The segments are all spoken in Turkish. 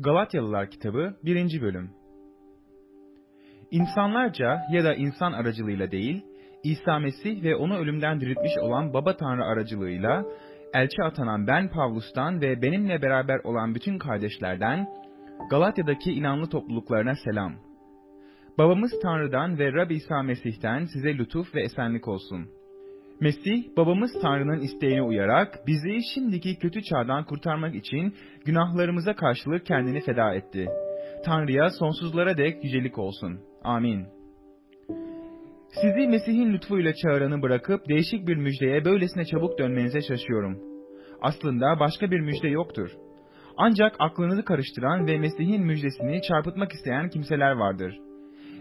Galatyalılar kitabı 1. bölüm İnsanlarca ya da insan aracılığıyla değil, İsa Mesih ve onu ölümden diriltmiş olan Baba Tanrı aracılığıyla, elçi atanan ben Pavlus'tan ve benimle beraber olan bütün kardeşlerden, Galatya'daki inanlı topluluklarına selam. Babamız Tanrı'dan ve Rab İsa Mesih'ten size lütuf ve esenlik olsun. Mesih, babamız Tanrı'nın isteğine uyarak bizi şimdiki kötü çağdan kurtarmak için günahlarımıza karşılık kendini feda etti. Tanrı'ya sonsuzlara dek yücelik olsun. Amin. Sizi Mesih'in lütfuyla çağıranı bırakıp değişik bir müjdeye böylesine çabuk dönmenize şaşıyorum. Aslında başka bir müjde yoktur. Ancak aklınızı karıştıran ve Mesih'in müjdesini çarpıtmak isteyen kimseler vardır.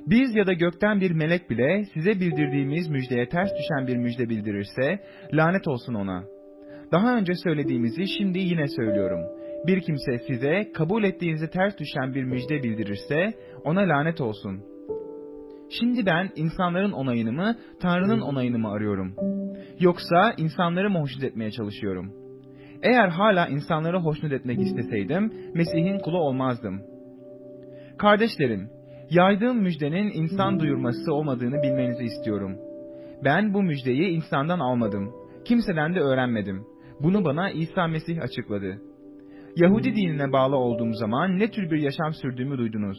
Biz ya da gökten bir melek bile size bildirdiğimiz müjdeye ters düşen bir müjde bildirirse, lanet olsun ona. Daha önce söylediğimizi şimdi yine söylüyorum. Bir kimse size kabul ettiğinize ters düşen bir müjde bildirirse, ona lanet olsun. Şimdi ben insanların onayını mı, Tanrı'nın onayını mı arıyorum? Yoksa insanları mı hoşnut etmeye çalışıyorum? Eğer hala insanları hoşnut etmek isteseydim, Mesih'in kulu olmazdım. Kardeşlerim, yaydığım müjdenin insan duyurması olmadığını bilmenizi istiyorum. Ben bu müjdeyi insandan almadım. Kimseden de öğrenmedim. Bunu bana İsa Mesih açıkladı. Yahudi dinine bağlı olduğum zaman ne tür bir yaşam sürdüğümü duydunuz.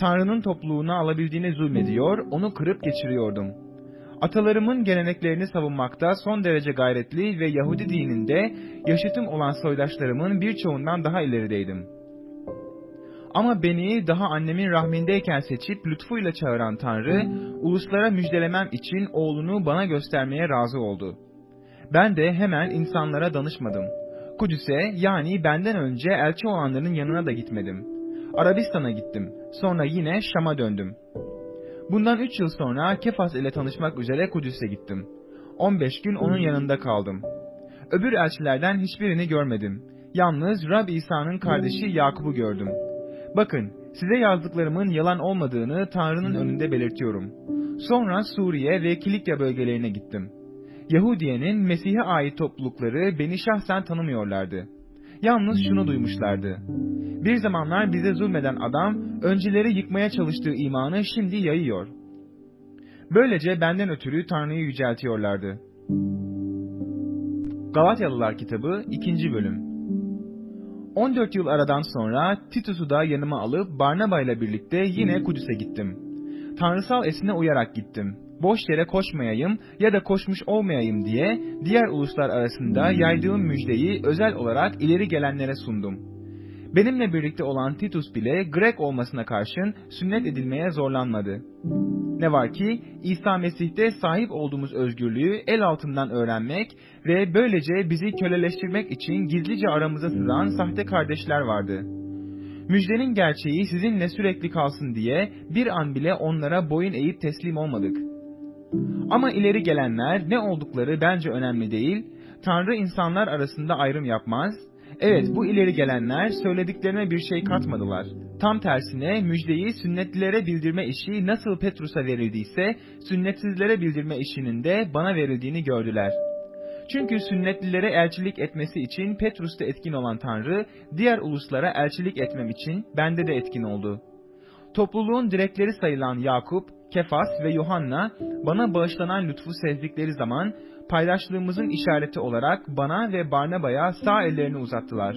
Tanrı'nın topluluğuna alabildiğine zulmediyor, onu kırıp geçiriyordum. Atalarımın geleneklerini savunmakta son derece gayretli ve Yahudi dininde yaşıtım olan soydaşlarımın birçoğundan daha ilerideydim. Ama beni daha annemin rahmindeyken seçip lütfuyla çağıran Tanrı, uluslara müjdelemem için oğlunu bana göstermeye razı oldu. Ben de hemen insanlara danışmadım. Kudüs'e yani benden önce elçi olanların yanına da gitmedim. Arabistan'a gittim. Sonra yine Şam'a döndüm. Bundan 3 yıl sonra Kefas ile tanışmak üzere Kudüs'e gittim. 15 gün onun yanında kaldım. Öbür elçilerden hiçbirini görmedim. Yalnız Rab İsa'nın kardeşi Yakup'u gördüm. Bakın, size yazdıklarımın yalan olmadığını Tanrı'nın önünde belirtiyorum. Sonra Suriye ve Kilikya bölgelerine gittim. Yahudiye'nin Mesih'e ait toplulukları beni şahsen tanımıyorlardı. Yalnız şunu duymuşlardı. Bir zamanlar bize zulmeden adam, önceleri yıkmaya çalıştığı imanı şimdi yayıyor. Böylece benden ötürü Tanrı'yı yüceltiyorlardı. Galatyalılar kitabı 2. bölüm 14 yıl aradan sonra Titus'u da yanıma alıp Barnaba ile birlikte yine Kudüs'e gittim. Tanrısal esine uyarak gittim. Boş yere koşmayayım ya da koşmuş olmayayım diye diğer uluslar arasında yaydığım müjdeyi özel olarak ileri gelenlere sundum. Benimle birlikte olan Titus bile Grek olmasına karşın sünnet edilmeye zorlanmadı. Ne var ki İsa Mesih'te sahip olduğumuz özgürlüğü el altından öğrenmek ve böylece bizi köleleştirmek için gizlice aramıza sızan sahte kardeşler vardı. Müjdenin gerçeği sizinle sürekli kalsın diye bir an bile onlara boyun eğip teslim olmadık. Ama ileri gelenler ne oldukları bence önemli değil, Tanrı insanlar arasında ayrım yapmaz, Evet bu ileri gelenler söylediklerine bir şey katmadılar. Tam tersine müjdeyi sünnetlilere bildirme işi nasıl Petrus'a verildiyse sünnetsizlere bildirme işinin de bana verildiğini gördüler. Çünkü sünnetlilere elçilik etmesi için Petrus'ta etkin olan Tanrı, diğer uluslara elçilik etmem için bende de etkin oldu. Topluluğun direkleri sayılan Yakup, Kefas ve Yohanna bana bağışlanan lütfu sevdikleri zaman paydaşlığımızın işareti olarak bana ve Barnaba'ya sağ ellerini uzattılar.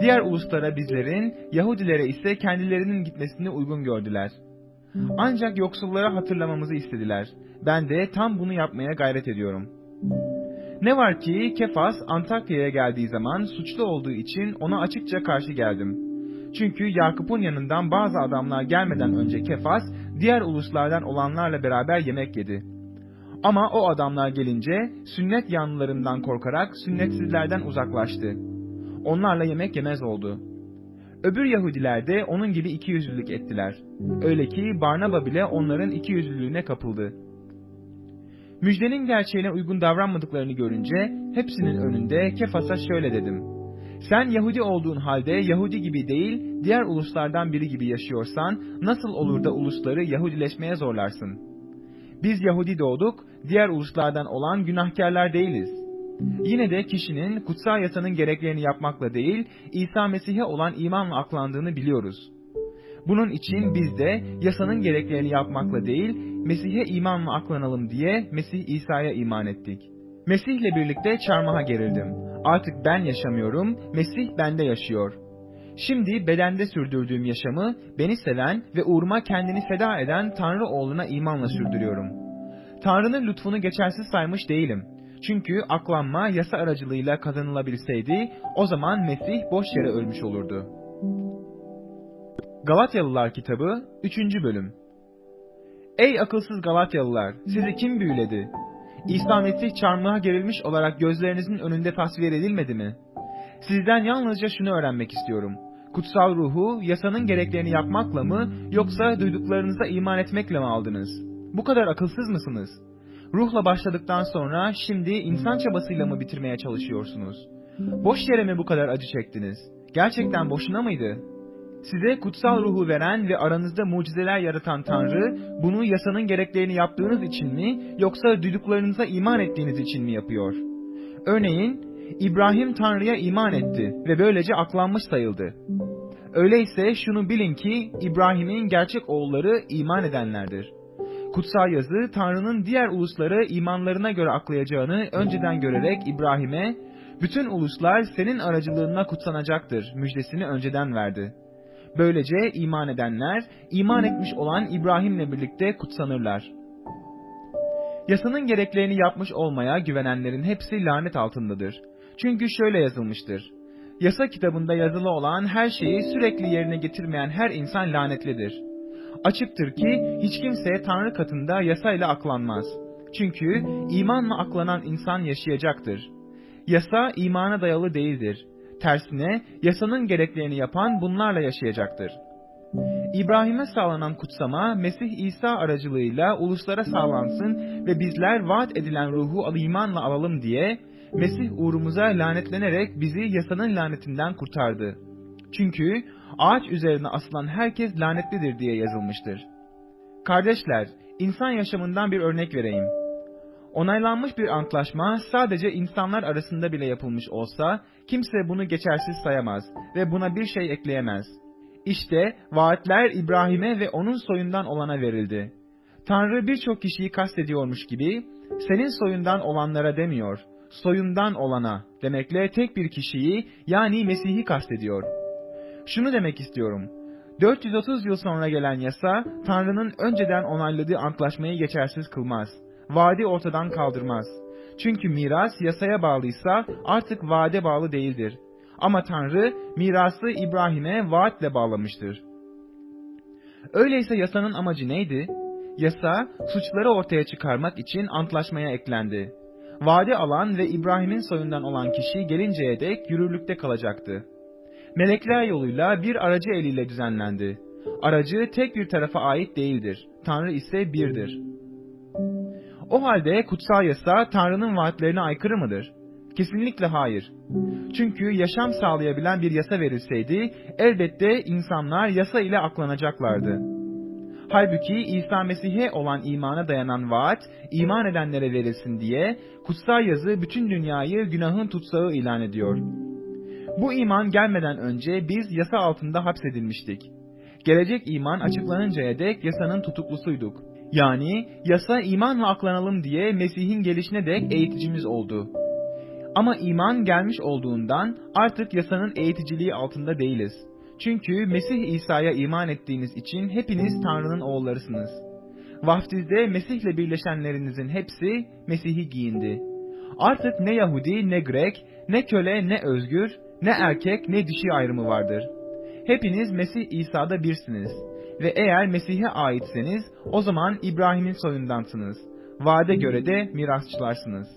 Diğer uluslara bizlerin, Yahudilere ise kendilerinin gitmesini uygun gördüler. Ancak yoksullara hatırlamamızı istediler. Ben de tam bunu yapmaya gayret ediyorum. Ne var ki Kefas Antakya'ya geldiği zaman suçlu olduğu için ona açıkça karşı geldim. Çünkü Yakup'un yanından bazı adamlar gelmeden önce Kefas, diğer uluslardan olanlarla beraber yemek yedi. Ama o adamlar gelince sünnet yanlılarından korkarak sünnetsizlerden uzaklaştı. Onlarla yemek yemez oldu. Öbür Yahudiler de onun gibi ikiyüzlülük ettiler. Öyle ki Barnaba bile onların ikiyüzlülüğüne kapıldı. Müjdenin gerçeğine uygun davranmadıklarını görünce hepsinin önünde Kefas'a şöyle dedim. Sen Yahudi olduğun halde Yahudi gibi değil, diğer uluslardan biri gibi yaşıyorsan nasıl olur da ulusları Yahudileşmeye zorlarsın? Biz Yahudi doğduk, diğer uluslardan olan günahkarlar değiliz. Yine de kişinin kutsal yasanın gereklerini yapmakla değil, İsa Mesih'e olan imanla aklandığını biliyoruz. Bunun için biz de yasanın gereklerini yapmakla değil, Mesih'e imanla aklanalım diye Mesih İsa'ya iman ettik. Mesih'le birlikte çarmıha gerildim. Artık ben yaşamıyorum, Mesih bende yaşıyor. Şimdi bedende sürdürdüğüm yaşamı beni seven ve uğruma kendini feda eden Tanrı oğluna imanla sürdürüyorum. Tanrı'nın lütfunu geçersiz saymış değilim. Çünkü aklanma yasa aracılığıyla kazanılabilseydi o zaman Mesih boş yere ölmüş olurdu. Galatyalılar kitabı 3. bölüm Ey akılsız Galatyalılar! Sizi kim büyüledi? İsa Mesih çarmıha gerilmiş olarak gözlerinizin önünde tasvir edilmedi mi? Sizden yalnızca şunu öğrenmek istiyorum. Kutsal ruhu yasanın gereklerini yapmakla mı yoksa duyduklarınıza iman etmekle mi aldınız? Bu kadar akılsız mısınız? Ruhla başladıktan sonra şimdi insan çabasıyla mı bitirmeye çalışıyorsunuz? Boş yere mi bu kadar acı çektiniz? Gerçekten boşuna mıydı? Size kutsal ruhu veren ve aranızda mucizeler yaratan Tanrı, bunu yasanın gereklerini yaptığınız için mi, yoksa duyduklarınıza iman ettiğiniz için mi yapıyor? Örneğin, İbrahim Tanrı'ya iman etti ve böylece aklanmış sayıldı. Öyleyse şunu bilin ki, İbrahim'in gerçek oğulları iman edenlerdir. Kutsal yazı, Tanrı'nın diğer ulusları imanlarına göre aklayacağını önceden görerek İbrahim'e, bütün uluslar senin aracılığına kutsanacaktır müjdesini önceden verdi. Böylece iman edenler, iman etmiş olan İbrahim'le birlikte kutsanırlar. Yasanın gereklerini yapmış olmaya güvenenlerin hepsi lanet altındadır. Çünkü şöyle yazılmıştır. Yasa kitabında yazılı olan her şeyi sürekli yerine getirmeyen her insan lanetlidir. Açıktır ki hiç kimse Tanrı katında yasayla aklanmaz. Çünkü imanla aklanan insan yaşayacaktır. Yasa imana dayalı değildir. Tersine yasanın gereklerini yapan bunlarla yaşayacaktır. İbrahim'e sağlanan kutsama Mesih İsa aracılığıyla uluslara sağlansın ve bizler vaat edilen ruhu imanla alalım diye Mesih uğrumuza lanetlenerek bizi yasanın lanetinden kurtardı. Çünkü ağaç üzerine asılan herkes lanetlidir diye yazılmıştır. Kardeşler, insan yaşamından bir örnek vereyim. Onaylanmış bir antlaşma sadece insanlar arasında bile yapılmış olsa kimse bunu geçersiz sayamaz ve buna bir şey ekleyemez. İşte vaatler İbrahim'e ve onun soyundan olana verildi. Tanrı birçok kişiyi kastediyormuş gibi senin soyundan olanlara demiyor, soyundan olana demekle tek bir kişiyi yani Mesih'i kastediyor. Şunu demek istiyorum. 430 yıl sonra gelen yasa Tanrı'nın önceden onayladığı antlaşmayı geçersiz kılmaz vaadi ortadan kaldırmaz. Çünkü miras yasaya bağlıysa artık vaade bağlı değildir. Ama Tanrı mirası İbrahim'e vaatle bağlamıştır. Öyleyse yasanın amacı neydi? Yasa suçları ortaya çıkarmak için antlaşmaya eklendi. Vaadi alan ve İbrahim'in soyundan olan kişi gelinceye dek yürürlükte kalacaktı. Melekler yoluyla bir aracı eliyle düzenlendi. Aracı tek bir tarafa ait değildir. Tanrı ise birdir. O halde kutsal yasa Tanrı'nın vaatlerine aykırı mıdır? Kesinlikle hayır. Çünkü yaşam sağlayabilen bir yasa verilseydi elbette insanlar yasa ile aklanacaklardı. Halbuki İsa Mesih'e olan imana dayanan vaat iman edenlere verilsin diye kutsal yazı bütün dünyayı günahın tutsağı ilan ediyor. Bu iman gelmeden önce biz yasa altında hapsedilmiştik. Gelecek iman açıklanıncaya dek yasanın tutuklusuyduk. Yani yasa imanla aklanalım diye Mesih'in gelişine dek eğiticimiz oldu. Ama iman gelmiş olduğundan artık yasanın eğiticiliği altında değiliz. Çünkü Mesih İsa'ya iman ettiğiniz için hepiniz Tanrı'nın oğullarısınız. Vaftizde Mesih'le birleşenlerinizin hepsi Mesih'i giyindi. Artık ne Yahudi ne Grek, ne köle ne özgür, ne erkek ne dişi ayrımı vardır. Hepiniz Mesih İsa'da birsiniz. Ve eğer Mesih'e aitseniz o zaman İbrahim'in soyundansınız. Vaade göre de mirasçılarsınız.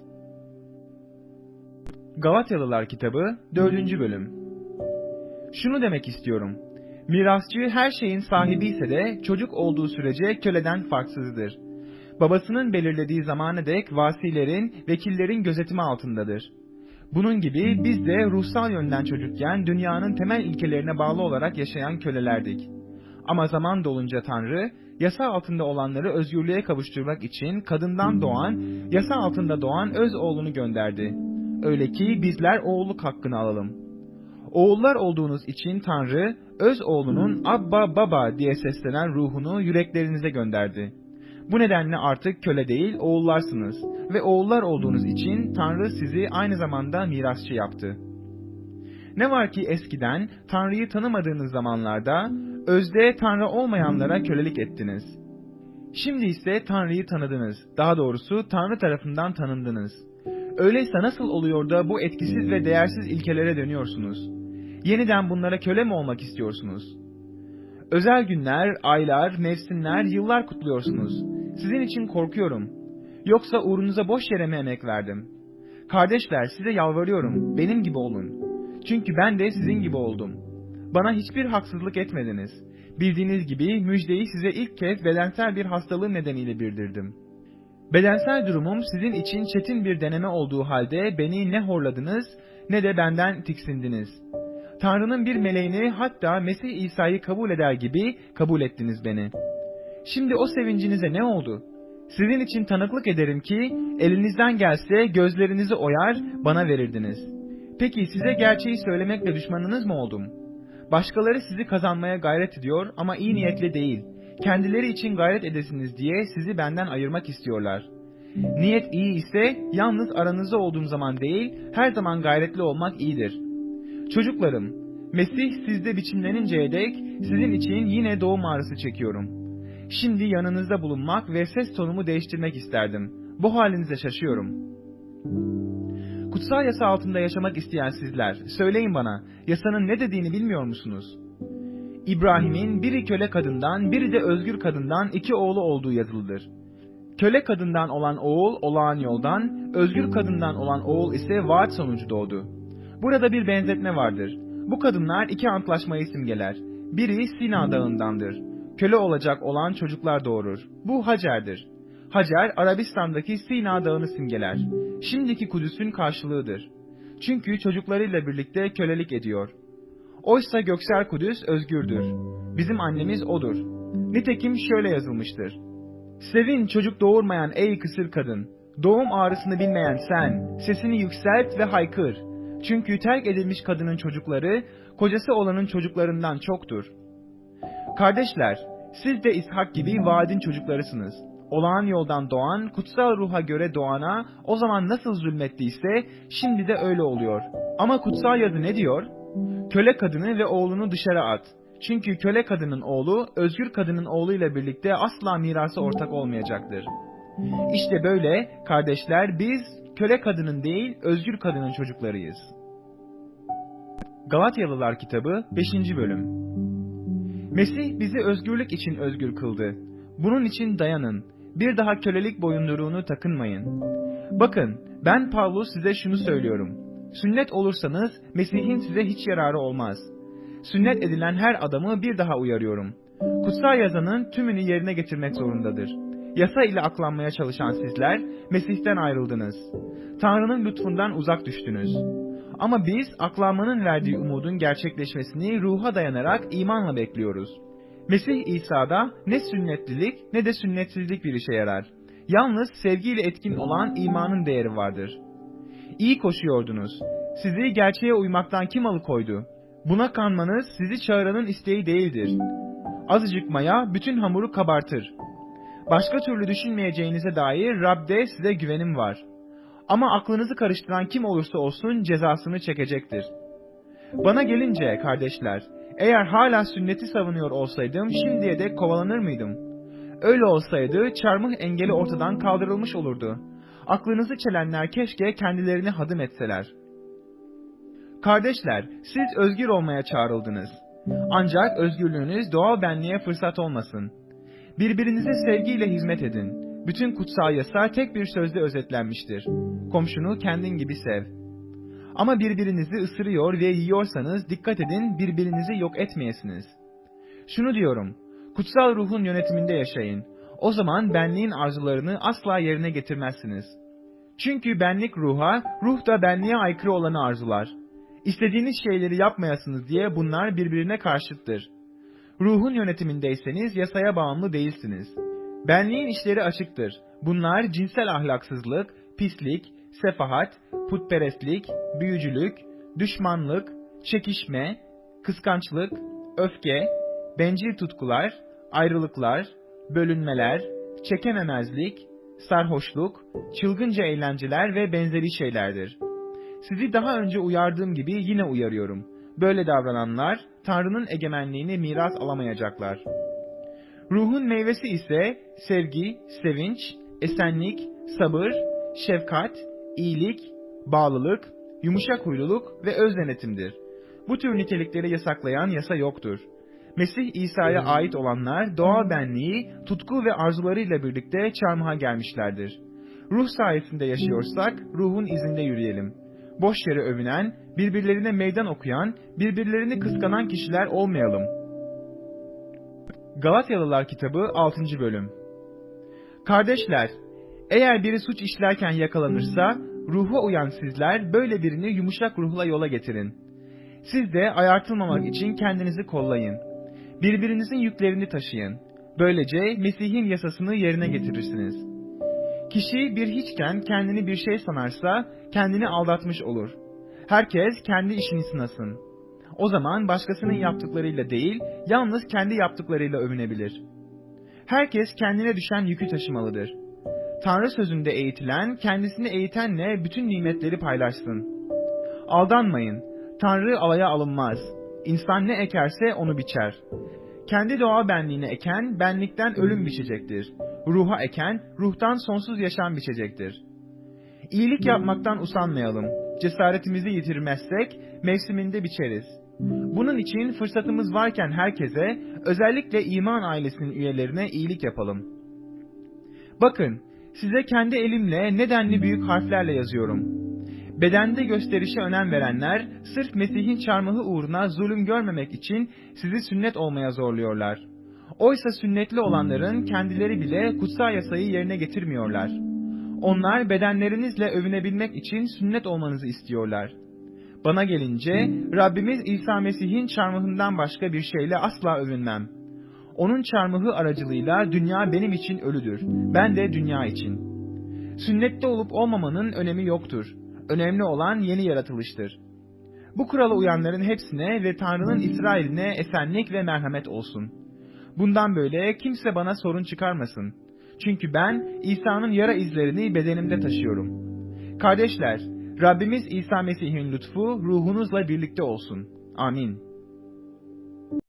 Galatyalılar kitabı 4. bölüm Şunu demek istiyorum. Mirasçı her şeyin sahibi ise de çocuk olduğu sürece köleden farksızdır. Babasının belirlediği zamana dek vasilerin, vekillerin gözetimi altındadır. Bunun gibi biz de ruhsal yönden çocukken dünyanın temel ilkelerine bağlı olarak yaşayan kölelerdik. Ama zaman dolunca Tanrı, yasa altında olanları özgürlüğe kavuşturmak için kadından doğan, yasa altında doğan öz oğlunu gönderdi. öyle ki bizler oğulluk hakkını alalım. Oğullar olduğunuz için Tanrı, öz oğlunun Abba Baba diye seslenen ruhunu yüreklerinize gönderdi. Bu nedenle artık köle değil oğullarsınız ve oğullar olduğunuz için Tanrı sizi aynı zamanda mirasçı yaptı. Ne var ki eskiden Tanrı'yı tanımadığınız zamanlarda özde Tanrı olmayanlara kölelik ettiniz. Şimdi ise Tanrı'yı tanıdınız. Daha doğrusu Tanrı tarafından tanındınız. Öyleyse nasıl oluyor da bu etkisiz ve değersiz ilkelere dönüyorsunuz? Yeniden bunlara köle mi olmak istiyorsunuz? Özel günler, aylar, mevsimler, yıllar kutluyorsunuz. Sizin için korkuyorum. Yoksa uğrunuza boş yere mi emek verdim? Kardeşler size yalvarıyorum, benim gibi olun. Çünkü ben de sizin gibi oldum. Bana hiçbir haksızlık etmediniz. Bildiğiniz gibi müjdeyi size ilk kez bedensel bir hastalığım nedeniyle bildirdim. Bedensel durumum sizin için çetin bir deneme olduğu halde beni ne horladınız ne de benden tiksindiniz. Tanrı'nın bir meleğini hatta Mesih İsa'yı kabul eder gibi kabul ettiniz beni. Şimdi o sevincinize ne oldu? Sizin için tanıklık ederim ki elinizden gelse gözlerinizi oyar bana verirdiniz. Peki size gerçeği söylemekle düşmanınız mı oldum? Başkaları sizi kazanmaya gayret ediyor ama iyi niyetli değil. Kendileri için gayret edesiniz diye sizi benden ayırmak istiyorlar. Niyet iyi ise yalnız aranızda olduğum zaman değil, her zaman gayretli olmak iyidir. Çocuklarım, Mesih sizde biçimleninceye dek sizin için yine doğum ağrısı çekiyorum. Şimdi yanınızda bulunmak ve ses tonumu değiştirmek isterdim. Bu halinize şaşıyorum. Kutsal yasa altında yaşamak isteyen sizler, söyleyin bana, yasanın ne dediğini bilmiyor musunuz? İbrahim'in biri köle kadından, biri de özgür kadından iki oğlu olduğu yazılıdır. Köle kadından olan oğul olağan yoldan, özgür kadından olan oğul ise vaat sonucu doğdu. Burada bir benzetme vardır. Bu kadınlar iki antlaşmayı simgeler. Biri Sina dağındandır. Köle olacak olan çocuklar doğurur. Bu Hacer'dir. Hacer, Arabistan'daki Sina dağını simgeler. Şimdiki Kudüs'ün karşılığıdır. Çünkü çocuklarıyla birlikte kölelik ediyor. Oysa göksel Kudüs özgürdür. Bizim annemiz odur. Nitekim şöyle yazılmıştır. Sevin çocuk doğurmayan ey kısır kadın. Doğum ağrısını bilmeyen sen, sesini yükselt ve haykır. Çünkü terk edilmiş kadının çocukları, kocası olanın çocuklarından çoktur. Kardeşler, siz de İshak gibi vaadin çocuklarısınız. Olağan yoldan doğan, kutsal ruha göre doğana o zaman nasıl zulmettiyse şimdi de öyle oluyor. Ama kutsal yazı ne diyor? Köle kadını ve oğlunu dışarı at. Çünkü köle kadının oğlu, özgür kadının oğluyla birlikte asla mirası ortak olmayacaktır. İşte böyle kardeşler biz köle kadının değil özgür kadının çocuklarıyız. Galatyalılar kitabı 5. bölüm Mesih bizi özgürlük için özgür kıldı. Bunun için dayanın. Bir daha kölelik boyunduruğunu takınmayın. Bakın, ben Pavlus size şunu söylüyorum. Sünnet olursanız Mesih'in size hiç yararı olmaz. Sünnet edilen her adamı bir daha uyarıyorum. Kutsal yazanın tümünü yerine getirmek zorundadır. Yasa ile aklanmaya çalışan sizler Mesih'ten ayrıldınız. Tanrı'nın lütfundan uzak düştünüz. Ama biz aklanmanın verdiği umudun gerçekleşmesini ruha dayanarak imanla bekliyoruz. Mesih İsa'da ne sünnetlilik ne de sünnetsizlik bir işe yarar. Yalnız sevgiyle etkin olan imanın değeri vardır. İyi koşuyordunuz. Sizi gerçeğe uymaktan kim alıkoydu? Buna kanmanız sizi çağıranın isteği değildir. Azıcık maya bütün hamuru kabartır. Başka türlü düşünmeyeceğinize dair Rab'de size güvenim var. Ama aklınızı karıştıran kim olursa olsun cezasını çekecektir. Bana gelince kardeşler, eğer hala sünneti savunuyor olsaydım şimdiye dek kovalanır mıydım? Öyle olsaydı çarmıh engeli ortadan kaldırılmış olurdu. Aklınızı çelenler keşke kendilerini hadım etseler. Kardeşler, siz özgür olmaya çağrıldınız. Ancak özgürlüğünüz doğal benliğe fırsat olmasın. Birbirinize sevgiyle hizmet edin. Bütün kutsal yasa tek bir sözde özetlenmiştir. Komşunu kendin gibi sev. Ama birbirinizi ısırıyor ve yiyorsanız dikkat edin birbirinizi yok etmeyesiniz. Şunu diyorum, kutsal ruhun yönetiminde yaşayın. O zaman benliğin arzularını asla yerine getirmezsiniz. Çünkü benlik ruha, ruh da benliğe aykırı olanı arzular. İstediğiniz şeyleri yapmayasınız diye bunlar birbirine karşıttır. Ruhun yönetimindeyseniz yasaya bağımlı değilsiniz. Benliğin işleri açıktır. Bunlar cinsel ahlaksızlık, pislik, sefahat, putperestlik, büyücülük, düşmanlık, çekişme, kıskançlık, öfke, bencil tutkular, ayrılıklar, bölünmeler, çekememezlik, sarhoşluk, çılgınca eğlenceler ve benzeri şeylerdir. Sizi daha önce uyardığım gibi yine uyarıyorum. Böyle davrananlar Tanrı'nın egemenliğini miras alamayacaklar. Ruhun meyvesi ise sevgi, sevinç, esenlik, sabır, şefkat, iyilik, bağlılık, yumuşak huyluluk ve öz denetimdir. Bu tür nitelikleri yasaklayan yasa yoktur. Mesih İsa'ya ait olanlar doğal benliği, tutku ve arzularıyla birlikte çarmıha gelmişlerdir. Ruh sayesinde yaşıyorsak ruhun izinde yürüyelim. Boş yere övünen, birbirlerine meydan okuyan, birbirlerini kıskanan kişiler olmayalım. Galatyalılar kitabı 6. bölüm Kardeşler, eğer biri suç işlerken yakalanırsa, ruha uyan sizler böyle birini yumuşak ruhla yola getirin. Siz de ayartılmamak için kendinizi kollayın. Birbirinizin yüklerini taşıyın. Böylece Mesih'in yasasını yerine getirirsiniz. Kişi bir hiçken kendini bir şey sanarsa kendini aldatmış olur. Herkes kendi işini sınasın. O zaman başkasının yaptıklarıyla değil, yalnız kendi yaptıklarıyla övünebilir. Herkes kendine düşen yükü taşımalıdır. Tanrı sözünde eğitilen, kendisini eğitenle bütün nimetleri paylaşsın. Aldanmayın, Tanrı alaya alınmaz. İnsan ne ekerse onu biçer. Kendi doğal benliğine eken, benlikten ölüm biçecektir. Ruha eken, ruhtan sonsuz yaşam biçecektir. İyilik yapmaktan usanmayalım. Cesaretimizi yitirmezsek, mevsiminde biçeriz. Bunun için fırsatımız varken herkese, özellikle iman ailesinin üyelerine iyilik yapalım. Bakın, size kendi elimle nedenli büyük harflerle yazıyorum. Bedende gösterişe önem verenler, sırf Mesih'in çarmıhı uğruna zulüm görmemek için sizi sünnet olmaya zorluyorlar. Oysa sünnetli olanların kendileri bile kutsal yasayı yerine getirmiyorlar. Onlar bedenlerinizle övünebilmek için sünnet olmanızı istiyorlar. Bana gelince Rabbimiz İsa Mesih'in çarmıhından başka bir şeyle asla övünmem. Onun çarmıhı aracılığıyla dünya benim için ölüdür. Ben de dünya için. Sünnette olup olmamanın önemi yoktur. Önemli olan yeni yaratılıştır. Bu kurala uyanların hepsine ve Tanrı'nın İsrail'ine esenlik ve merhamet olsun. Bundan böyle kimse bana sorun çıkarmasın. Çünkü ben İsa'nın yara izlerini bedenimde taşıyorum. Kardeşler, Rabbimiz İsa Mesih'in lütfu ruhunuzla birlikte olsun. Amin.